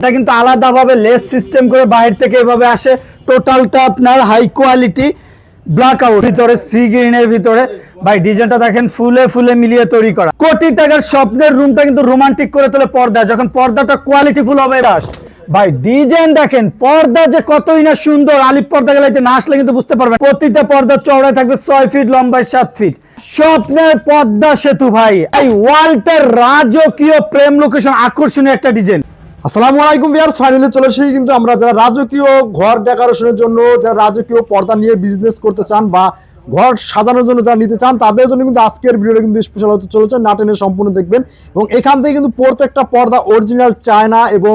এটা কিন্তু আলাদাভাবে লেস সিস্টেম করে বাইরে থেকে এভাবে আসে। টোটালটা আপনার হাই কোয়ালিটি ব্ল্যাক আউট ভিতরে সি গ্রিনের ভিতরে। ভাই ডিজাইনটা দেখেন, ফুলে ফুলে মিলিয়ে তৈরি করা। কোটি টাকার স্বপ্নের রুমটা কিন্তু রোমান্টিক করে তোলে পর্দা। যখন পর্দাটা কোয়ালিটি ফুল হবে রাস ভাই ডিজাইন দেখেন, পর্দা যে কতই না সুন্দর, আলিপ পর্দা গেলাইতে না আসলে কিন্তু বুঝতে পারবেন। প্রতিটা পর্দা চওড়ায় থাকবে ছয় ফিট লম্বায় সাত ফিট স্বপ্নের পদ্মা সেতু, ভাই। এই ওয়ালটার রাজকীয় প্রেম লোকেশন আকর্ষণীয় একটা ডিজাইন আসসালামু আলাইকুম ভিউয়ার্স ফাইনালি চলে এসেছি কিন্তু আমরা যারা রাজকীয় ঘর ডেকোরেশনের জন্য, যারা রাজকীয় পর্দা নিয়ে বিজনেস করতে চান বা ঘর সাজানোর জন্য যারা নিতে চান, তাদের জন্য কিন্তু আজকের ভিডিওটা কিন্তু স্পেশাল হতে চলেছে। নাটেনে সম্পূর্ণ দেখবেন। এবং এখান থেকে কিন্তু প্রত্যেকটা পর্দা অরিজিনাল চায়না এবং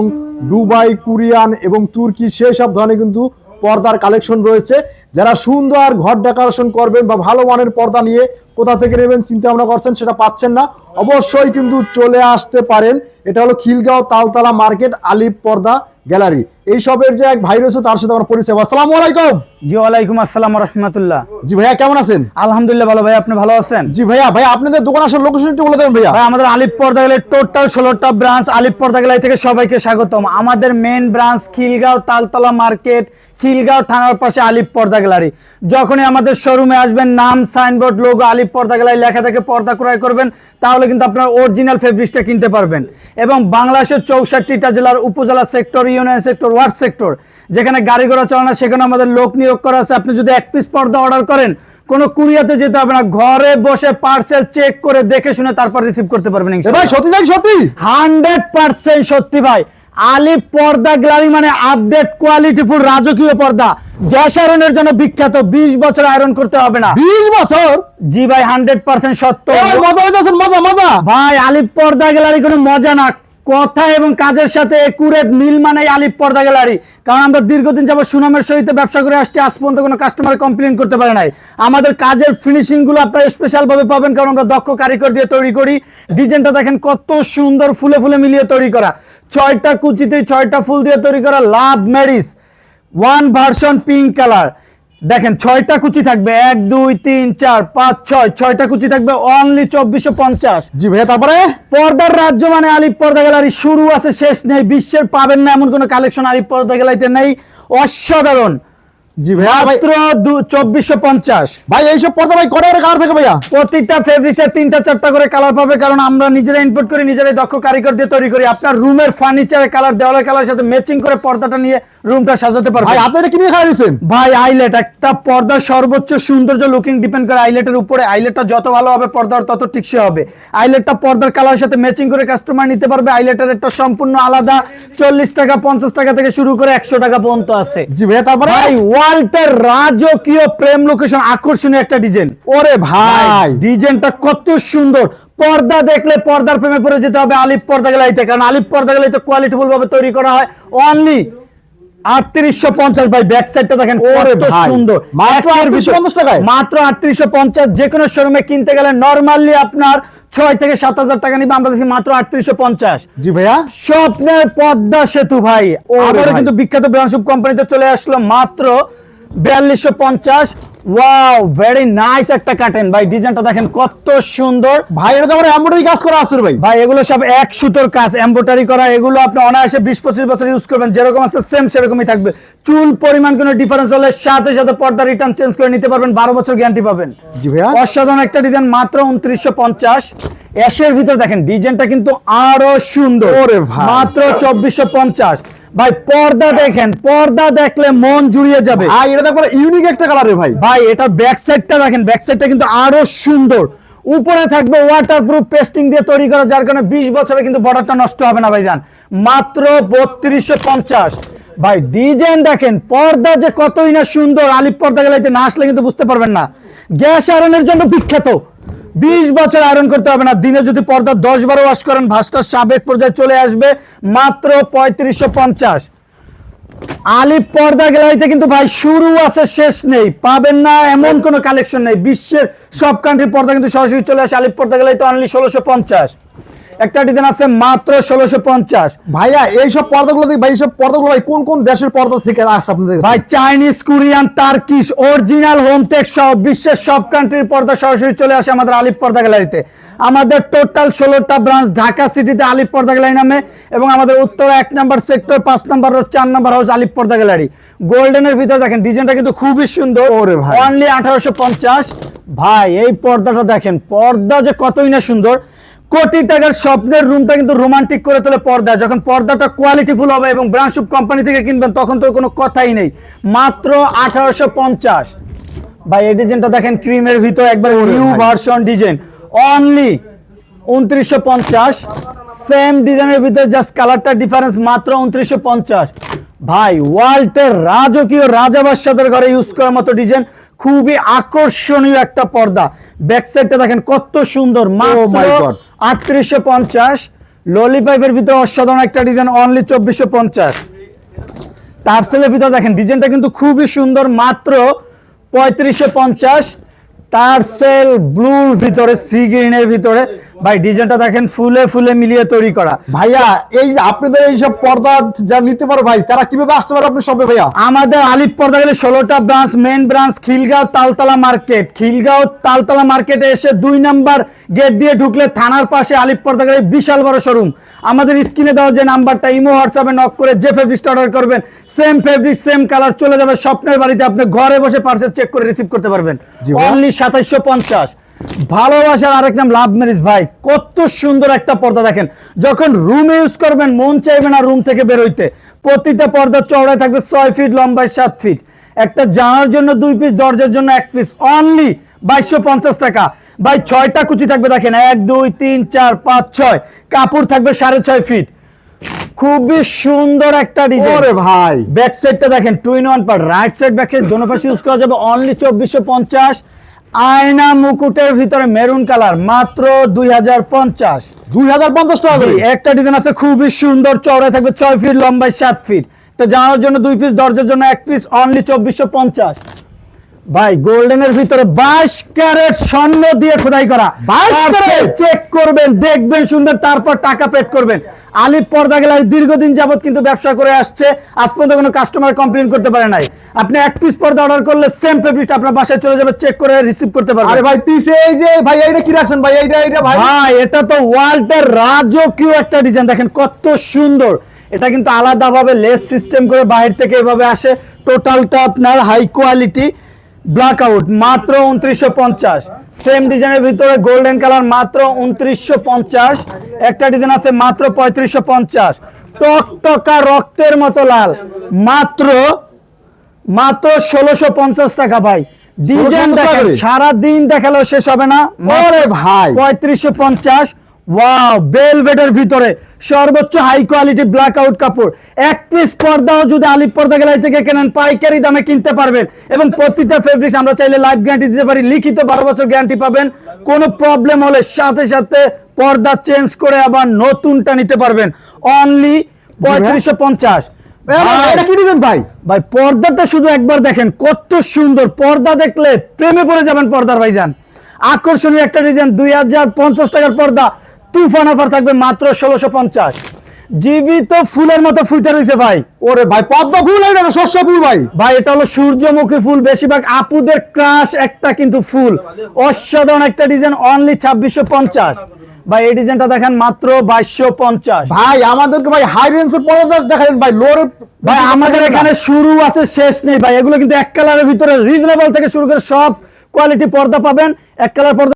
দুবাই, কোরিয়ান এবং তুর্কি, সেই সব ধরনের কিন্তু পর্দার কালেকশন রয়েছে। যারা সুন্দর ঘর ডেকোরেশন করবেন বা ভালো মানের পর্দা নিয়ে কোথা থেকে নেবেন চিন্তা ভাবনা করছেন সেটা পাচ্ছেন না। অবশ্যই কিন্তু চলে আসতে পারেন। এটা হলো খিলগাঁও তালতলা মার্কেট আলিপ পর্দা। গ্যালারি। এই সবের যে এক ভাই রয়েছে তার সাথে আমার পরিচয়। আসসালামু আলাইকুম। জি ওয়ালাইকুম আসসালাম রহমতুল্লাহ। জি ভাইয়া কেমন আছেন? আলহামদুলিল্লাহ ভালো ভাই আপনি ভালো আছেন? জি ভাইয়া ভাই আপনাদের দোকান আসার লোকেশন একটু বলে দেবেন ভাইয়া। ভাই আমাদের আলিপ পর্দা গেলে টোটাল ষোলোটা ব্রাঞ্চ আলিপ পর্দা গেলাই থেকে সবাইকে স্বাগতম। আমাদের main branch Khilgaon Taltala market Khilgaon থানার পাশে আলিপ পর্দা গ্যালারি যখনই আমাদের শোরুমে আসবেন নাম সাইনবোর্ড লোগো আলিপ পর্দা গ্যালারি লেখা থেকে পর্দা ক্রয় করবেন তাহলে কিন্তু আপনার অরিজিনাল ফেব্রিক্সটা কিনতে পারবেন। এবং বাংলাদেশের চৌষট্টিটা জেলার উপজেলা sector union sector ward sector যেখানে গাড়ি ঘোড়া চালানো সেখানে আমাদের লোক নিয়োগ করা আছে। আপনি যদি এক পিস পর্দা অর্ডার করেন কোনো কুরিয়াতে যেতে হবে না। ঘরে বসে পার্সেল চেক করে দেখে শুনে তারপর রিসিভ করতে পারবেন ভাই সত্যি নাকি সত্যি? হান্ড্রেড পার্সেন্ট সত্যি ভাই। আলিপ পর্দা গ্যালারি মানে আপডেট কোয়ালিটি ফুল রাজকীয় পর্দা। গ্যাস আয়রনের জন্য বিখ্যাত। বিশ বছর আয়রন করতে হবে না। বিশ বছর? জি ভাই হান্ড্রেড পার্সেন্ট সত্য। মজা মজা মজা। ভাই আলিপ পর্দা গ্যালারি কোনো মজা না। কথা এবং কাজের সাথে একুরেট মিল মানে আলিপ পর্দা গ্যালারি। কারণ আমরা দীর্ঘদিন যাবত সুনামের সহিত ব্যবসা করে আসছি, আজ পর্যন্ত কোনো কাস্টমার কমপ্লেন করতে পারে নাই। আমাদের কাজের ফিনিশিংগুলো আপনারা স্পেশালভাবে পাবেন, কারণ আমরা দক্ষ কারিগর দিয়ে তৈরি করি। ডিজাইনটা দেখেন কত সুন্দর ফুলে ফুলে মিলিয়ে তৈরি করা। ছয়টা কুচিতে ছয়টা ফুল দিয়ে তৈরি করা লাভ ম্যারিস ওয়ান ভার্সন পিঙ্ক কালার দেখেন ছয়টা কুচি থাকবে। এক দুই তিন চার পাঁচ ছয়। ছয়টা কুচি থাকবে অনলি চব্বিশশো পঞ্চাশ। জি ভাইয়া তারপরে? পর্দার রাজ্য মানে আলিপ পর্দা গ্যালারি। শুরু আছে শেষ নেই। বিশ্বের পাবেন না এমন কোনো কালেকশন আলিপ পর্দা গ্যালারিতে নেই। অসাধারণ। জি ভাইয়া মাত্র চব্বিশশো পঞ্চাশ। ভাই এইসব পর্দা ভাই কটা করে কালার থাকে ভাইয়া? প্রত্যেকটা ফেব্রিক্সের তিনটা চারটা করে কালার পাবে কারণ আমরা নিজেরা ইনপুট করি নিজেরাই দক্ষ কারিগর দিয়ে তৈরি করি। আপনার রুমের ফার্নিচারের কালার দেওয়ালের কালার সাথে ম্যাচিং করে পর্দাটা নিয়ে রুমটা সাজাতে পারবে। ভাই আপনি এটা কিনে খাই দিয়েছেন? ভাই আইলেট একটা পর্দার সর্বোচ্চ সৌন্দর্য লুকিং ডিপেন্ড করে আইলেটের উপরে। আইলেটটা যত ভালো হবে পর্দার তত টিকসই হবে। আইলেটটা পর্দার কালার সাথে ম্যাচিং করে কাস্টমার নিতে পারবে। আইলেটের একটা সম্পূর্ণ আলাদা চল্লিশ টাকা পঞ্চাশ টাকা থেকে শুরু করে একশো টাকা পর্যন্ত আছে। জি ভাইয়া তারপরে? ভাই ওয়ালটার রাজকীয় প্রেম লোকেশন আকর্ষণীয় একটা ডিজাইন ওরে ভাই! ডিজাইনটা কত সুন্দর। পর্দা দেখলে পর্দার প্রেমে পড়ে যেতে হবে আলিপ পর্দা গেলাইতে। কারণ আলিপ পর্দা গেলাইতে কোয়ালিটিফুল ভাবে তৈরি করা হয়। অনলি আটত্রিশশো পঞ্চাশ ভাই ব্যাক সাইডটা দেখেন কত সুন্দর। মাত্র একের 3850 টাকায়? মাত্র আটত্রিশশো পঞ্চাশ যে কোনো শোরুমে কিনতে গেলে নর্মালি আপনার ছয় থেকে সাত হাজার টাকা নিবে আমরা দিচ্ছি মাত্র আটত্রিশশো পঞ্চাশ। জি ভাইয়া। স্বপ্নের পদ্মা সেতু ভাই আবারও কিন্তু বিখ্যাত ব্রাঞ্চুপ কোম্পানিতে চলে আসলো মাত্র বিয়াল্লিশশো পঞ্চাশ। ওয়াও ভেরি নাইস একটা কাটেন ভাই ডিজাইনটা দেখেন কত সুন্দর। ভাই এটা তো এমব্রয়ডারি কাজ করা আছে ভাই। ভাই এগুলো সব এক সুতোর কাজ এমব্রয়ডারি করা এগুলো আপনি অনায়াসে বিশ পঁচিশ বছর ইউজ করবেন যেরকম আছে সেম সেরকমই থাকবে। চুল পরিমাণ কোনো ডিফারেন্স হলে সাথে সাথে পর্দা রিটার্ন চেঞ্জ করে নিতে পারবেন বারো বছর গ্যারান্টি পাবেন। জি ভাইয়া। অসাধারণ একটা ডিজাইন মাত্র উনত্রিশশো পঞ্চাশ। এসের ভিতর দেখেন ডিজাইনটা কিন্তু আরও সুন্দর। মাত্র চব্বিশশো পঞ্চাশ। ভাই পর্দা দেখেন পর্দা দেখলে মন জুড়িয়ে যাবে। ভাই এটা একবার ইউনিক একটা কালার রে ভাই। ভাই এটা ব্যাক সাইডটা দেখেন ব্যাক সাইডটা কিন্তু আরও সুন্দর। উপরে থাকবে ওয়াটারপ্রুফ পেস্টিং দিয়ে তৈরি করা যার কারণে বিশ বছরে কিন্তু বর্ডারটা নষ্ট হবে না ভাইজান। মাত্র বত্রিশশো পঞ্চাশ। ভাই ডিজাইন দেখেন পর্দা যে কতই না সুন্দর আলিপ পর্দা গেলাইতে না আসলে কিন্তু বুঝতে পারবেন না। গ্যাস আয়রনের জন্য বিখ্যাত। বিশ বছর আয়রন করতে হবে না। দিনে যদি পর্দা দশ বারো ওয়াশ করেন ভাসটা সাবেক পর্যায়ে চলে আসবে মাত্র পঁয়ত্রিশশো পঞ্চাশ। আলিপ পর্দা গ্যালারিতে কিন্তু ভাই শুরু আছে, শেষ নেই। পাবেন না, এমন কোনো কালেকশন নেই। বিশ্বের সব কান্ট্রির পর্দা কিন্তু সরাসরি চলে আসে আলিপ পর্দা গ্যালারিতে অনলি ষোলোশো পঞ্চাশ। একটা ডিজাইন আছে মাত্র ষোলোশো পঞ্চাশ। ভাইয়া এইসব পর্দাগুলো দেখি ভাই এইসব পর্দাগুলো ভাই কোন কোন দেশের পর্দা থেকে আসছে আপনাদের ভাই Chinese Korean Turkish original Hometech সহ বিশ্বের সব কান্ট্রির পর্দা সরাসরি চলে আসে আমাদের আলিপ পর্দা গ্যালারিতে। আমাদের টোটাল ষোলোটা ব্রাঞ্চ ঢাকা সিটিতে আলিপ পর্দা গ্যালারি নামে এবং আমাদের উত্তর এক নাম্বার সেক্টর পাঁচ নাম্বার রোড চার নম্বর হাউস আলিপ পর্দা গ্যালারি। গোল্ডেনের ভিতরে দেখেন ডিজাইনটা কিন্তু খুবই সুন্দর। ওরে ভাই। অনলি আঠারোশো পঞ্চাশ। ভাই এই পর্দাটা দেখেন পর্দা যে কতই না সুন্দর কোটি টাকার স্বপ্নের রুমটা কিন্তু রোমান্টিক করে তোলে পর্দা। যখন পর্দাটা কোয়ালিটিফুল হবে এবং ব্রান্ডশুপ কোম্পানি থেকে কিনবেন তখন তো কোনো কথাই নেই। মাত্র আঠারোশো পঞ্চাশ। ভাই এই ডিজাইনটা দেখেন ক্রিমের ভিতর একবার নিউ ভার্সন ডিজাইন অনলি উনত্রিশশো পঞ্চাশ। সেম ডিজাইনের ভিতরে জাস্ট কালারটা ডিফারেন্স মাত্র উনত্রিশশো পঞ্চাশ। ভাই ওয়ার্ল্ডের রাজকীয় রাজাবাসাদের ঘরে ইউজ করার মতো ডিজাইন খুবই আকর্ষণীয় একটা পর্দা। ব্যাক সাইডটা দেখেন কত সুন্দর। My মাত্র. আটত্রিশশো পঞ্চাশ ললিপাইপের ভিতরে অসাধারণ একটা ডিজাইন অনলি চব্বিশশো পঞ্চাশ। টার্সেলের ভিতরে দেখেন ডিজাইনটা কিন্তু খুবই সুন্দর, মাত্র পঁয়ত্রিশশো পঞ্চাশ। টার্সেল ব্লুর ভিতরে সি গ্রিনের ভিতরে। ভাই ডিজাইনটা দেখেন ফুলে ফুলে মিলিয়ে তৈরি করা। ভাইয়া এই যে আপনাদের এইসব পর্দা যারা নিতে পারো ভাই তারা কীভাবে আসতে পারে আপনার সবে ভাইয়া? আমাদের আলিপ পর্দা গেলে ষোলোটা branch main branch Khilgaon Taltala market Khilgaon Taltala মার্কেটে এসে দুই নাম্বার গেট দিয়ে ঢুকলে থানার পাশে আলিপ পর্দা গেলে বিশাল বড় শোরুম আমাদের স্ক্রিনে দেওয়া যে নাম্বারটা ইমো হোয়াটসঅ্যাপে নক করে যে ফেব্রিক্সটা অর্ডার করবেন সেম ফেব্রিক সেম কালার চলে যাবে। স্বপ্নের বাড়িতে আপনি ঘরে বসে পার্সেল চেক করে রিসিভ করতে পারবেন। অনলি সাতাইশশো পঞ্চাশ। ভালোবাসার আরেক নাম লাভ ম্যারেজ ভাই। কত সুন্দর একটা পর্দা দেখেন। যখন রুমে ইউজ করবেন মন চাইবে না রুম থেকে বেরোইতে। প্রতিটা পর্দা চওড়ায় থাকবে ছয় ফিট লম্বায় সাত ফিট একটা জানার জন্য দুই পিস দরজার জন্য এক পিস অনলি বাইশশো পঞ্চাশ টাকা। ভাই ছয়টা কুচি থাকবে দেখেন। এক দুই তিন চার পাঁচ ছয়। কাপড় থাকবে সাড়ে ছয় ফিট খুবই সুন্দর একটা ডিজাইন ওরে ভাই। ব্যাক সাইডটা দেখেন two in one part right side back side দোনো পাশে ইউজ করা যাবে অনলি চব্বিশশো পঞ্চাশ। আয়না মুকুটের ভিতরে মেরুন কালার মাত্র দুই হাজার পঞ্চাশ। দুই হাজার পঞ্চাশ টাকা। একটা ডিজাইন আছে খুবই সুন্দর চড়ে থাকবে ছয় ফিট লম্বায় সাত ফিট। তো জানার জন্য দুই পিস দরজার জন্য এক পিস অনলি চব্বিশশো পঞ্চাশ। ভাই গোল্ডেনের ভিতরে বাইশ ক্যারেট স্বর্ণ দিয়ে খোদাই করা। 22 চেক করবেন দেখবেন শুনবেন তারপর টাকা পেড করবেন। আলিপ পর্দা গেলার দীর্ঘদিন যাবত কিন্তু ব্যবসা করে আসছে আজ পর্যন্ত কোনো কাস্টমার কমপ্লেন করতে পারে নাই। আপনি এক পিস পর্দা অর্ডার করলে সেম ফেব্রিকটা আপনার বাসায় চলে যাবে চেক করে রিসিভ করতে আরে ভাই পিছে এই যে ভাই এইটা কি রাখছেন ভাই? এইটা এইটা ভাই? ভাই এটা তো ওয়ার্ল্ডের রাজকীয় একটা ডিজাইন দেখেন কত সুন্দর। এটা কিন্তু আলাদাভাবে লেস সিস্টেম করে বাইরে থেকে এভাবে আসে। টোটালটা আপনার হাই কোয়ালিটি ব্ল্যাক আউট মাত্র উনত্রিশশো পঞ্চাশ। সেম ডিজাইনের ভিতরে গোল্ডেন কালার মাত্র উনত্রিশশো পঞ্চাশ। একটা ডিজাইন আছে মাত্র পঁয়ত্রিশশো পঞ্চাশ। টকটকা রক্তের মতো লাল। মাত্র মাত্র ষোলোশো পঞ্চাশ টাকা ভাই। ডিজাইন 1650 দেখেন টাকা? সারা দিন দেখালেও শেষ হবে না। ভাই। পঁয়ত্রিশশো পঞ্চাশ। ওয়াও বেলভেটের ভিতরে। সর্বোচ্চ হাই কোয়ালিটি ব্ল্যাক আউট কাপড়। এক পিস পর্দাও যদি আলিপ পর্দা গেলাই থেকে কেনেন পাইকারি দামে কিনতে পারবেন। এবং প্রতিটা ফেব্রিক্স আমরা চাইলে লাইফ গ্যারান্টি দিতে পারি। লিখিত বারো বছর গ্যারান্টি পাবেন। কোনো প্রবলেম হলে সাথে সাথে পর্দা চেঞ্জ করে আবার নতুনটা নিতে পারবেন। অনলি পঁয়ত্রিশশো পঞ্চাশ। ভাই, ভাই? ভাই পর্দাটা শুধু একবার দেখেন কত সুন্দর। পর্দা দেখলে প্রেমে পড়ে যাবেন পর্দার ভাইজান। আকর্ষণীয় একটা ডিজাইন দুই হাজার পঞ্চাশ টাকার পর্দা। তুফান অফার থাকবে মাত্র ষোলোশো পঞ্চাশ। জীবিত ফুলের মতো ফুটে রয়েছে ভাই। ওরে ভাই পদ্ম ফুল শস্য ফুল ভাই? ভাই এটা হলো সূর্যমুখী ফুল বেশিরভাগ আপুদের ক্রাশ একটা কিন্তু ফুল। অসাধারণ একটা ডিজাইন অনলি ছাব্বিশশো পঞ্চাশ। ভাই এই ডিজাইনটা দেখেন মাত্র বাইশশো পঞ্চাশ। ভাই আমাদেরকে ভাই হাই রেঞ্জের পর্দা দেখালেন ভাই লোরে ভাই আমাদের এখানে শুরু আছে শেষ নেই ভাই। এগুলো কিন্তু এক কালারের ভিতরে রিজনেবল থেকে শুরু করে সব কোয়ালিটি পর্দা পাবেন। এক কালার পর্দা